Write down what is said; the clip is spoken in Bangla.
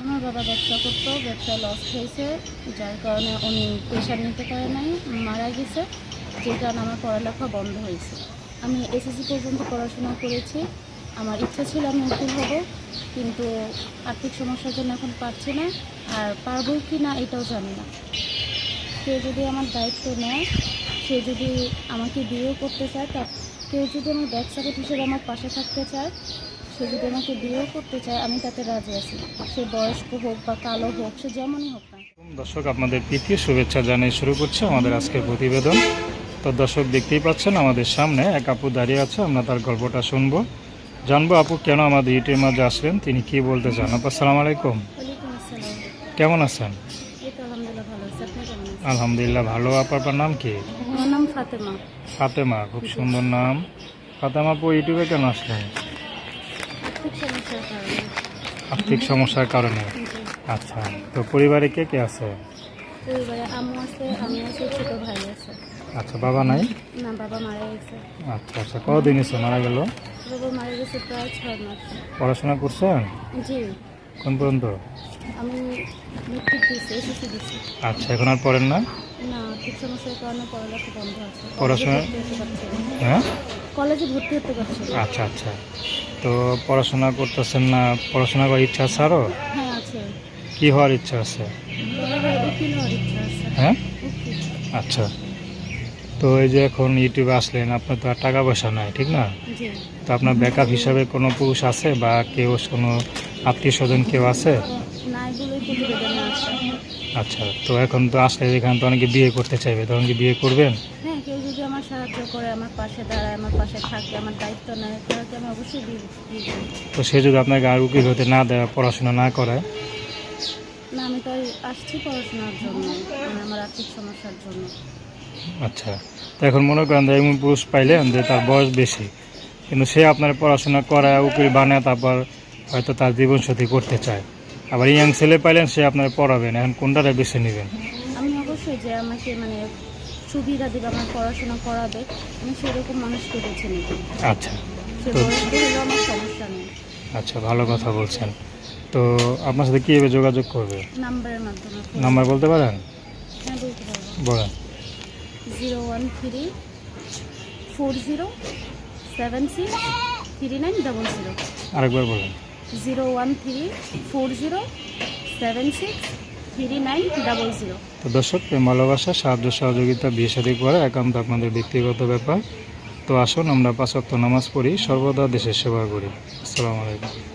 আমার বাবা ব্যবসা করতো, ব্যবসা লস হয়েছে, যার কারণে উনি প্রেশার নিতে পারে নাই, মারা গেছে, যে কারণে আমার পড়ালেখা বন্ধ হয়েছে। আমি এসএসসি পর্যন্ত পড়াশোনা করেছি, আমার ইচ্ছা ছিল আমি উকিল হব, কিন্তু আর্থিক সমস্যার জন্য এখন পারছি না, আর পারব কি না এটাও জানি না। সে যদি আমার দায়িত্ব নেয় সে যদি আমাকে বিয়েও করতে চায়, তা কেউ যদি আমার ব্যাক হিসেবে আমার পাশে থাকতে চায় সে যদি আমাকে বিয়েও করতে চায় আমি তাতে রাজি আছি। সে বয়স্ক হোক বা কালো হোক সে যেমনই হোক না দর্শক আপনাদের প্রীতি শুভেচ্ছা জানিয়ে শুরু করছে আমাদের আজকের প্রতিবেদন। তো দর্শক দেখতেই পাচ্ছেন আমাদের সামনে এক আপু দাঁড়িয়ে আছে আমরা তার গল্পটা শুনব। জানব আপু কেন আমাদের ইউটিউবের মাঝে আসলেন? তিনি কি বলতে চান? আপু আসসালামু আলাইকুম। ওয়ালাইকুম কেমন আছেন? আলহামদুলিল্লাহ ভালো আছে। আপনি কেমন আছেন? আলহামদুলিল্লাহ ভালো। আপার নাম কি? ফাতেমা। ফাতেমা খুব সুন্দর নাম। ফাতেমা আপু ইউটিউবে কেন আসলেন? আর্থিক সমস্যার কারণে। আচ্ছা তো পরিবারে কে কে আছে? পরিবারে আম্মু আছে আমি আছে ছোট ভাই আছে। আচ্ছা বাবা নাই? না বাবা মারা গেছে। আচ্ছা আচ্ছা কদিন এসে মারা গেল? বাবা মারা গেছে প্রায় ছয় মাস। পড়াশোনা করছেন? জি। কোন পর্যন্ত? আমি মেট্রিক দিয়েছি এসএসসি দিয়েছি। আচ্ছা এখন আর পড়েন না? না আর্থিক সমস্যার কারণে পড়ালেখা বন্ধ আছে। পড়াশোনা-। হ্যাঁ? কলেজে ভর্তি হতে পারছি। আচ্ছা আচ্ছা। তো পড়াশোনা করতেছেন না পড়াশোনা করার ইচ্ছা আছে আরও হ্যাঁ আছে। কি হওয়ার ইচ্ছা আছে? তবে উকিল হওয়ার ইচ্ছা আছে। হ্যাঁ? আচ্ছা। তো এই যে এখন ইউটিউবে আসলেন আপনার তো আর টাকা পয়সা নাই ঠিক না? তো আপনার ব্যাকআপ হিসাবে কোনো পুরুষ আছে বা কেউ কোনো আত্মীয় স্বজন কেউ আছে? আচ্ছা তো এখন তো আসলে এখানে তো অনেকে বিয়ে করতে চাইবে তখন কি বিয়ে করবেন? হ্যাঁ কেউ যদি আমার সাহায্য করে আমার পাশে দাঁড়ায় আমার পাশে থাকে আমার দায়িত্ব নেয় তাহলে আমি অবশ্যই বিয়ে বিয়ে তো সে যদি আপনাকে আর উকিল হতে না দেয় পড়াশোনা না করায়? না আমি তো আসছি পড়াশোনার জন্য মানে আমার আর্থিক সমস্যার জন্য। আচ্ছা। তো এখন মনে করেন যে এমন পুরুষ পাইলেন যে তার বয়স বেশি কিন্তু সে আপনার পড়াশোনা করায় উকিল বানায় তারপর হয়তো তার জীবনসাথী করতে চায়। আবার ইয়াং ছেলে পাইলেন সে আপনার পড়াবেন এখন কোনটারে বেছে নেবেন? আমি অবশ্যই যে আমাকে মানে সুবিধা দিবে আমার পড়াশোনা করাবে আমি সেরকম মানুষকে বেছে নিব। আচ্ছা। সে তো- বয়স্ক হলেও আমার সমস্যা নেই। আচ্ছা ভালো কথা বলছেন। তো আপনার সাথে কীভাবে যোগাযোগ করবে? নাম্বারের মাধ্যমে। নাম্বার বলতে পারেন? হ্যাঁ বলতে পারব। বলেন। Zero one three four zero seven six three nine double zero আরেকবার বলেন। Zero one three four zero seven six three nine double zero তো দর্শক প্রেম ভালোবাসা সাহায্য সহযোগিতা বিয়ে সাথে করা একান্ত আপনাদের ব্যক্তিগত ব্যাপার। তো আসুন আমরা পাঁচ ওয়াক্ত নামাজ পড়ি সর্বদা দেশের সেবা করি। আসসালামু আলাইকুম।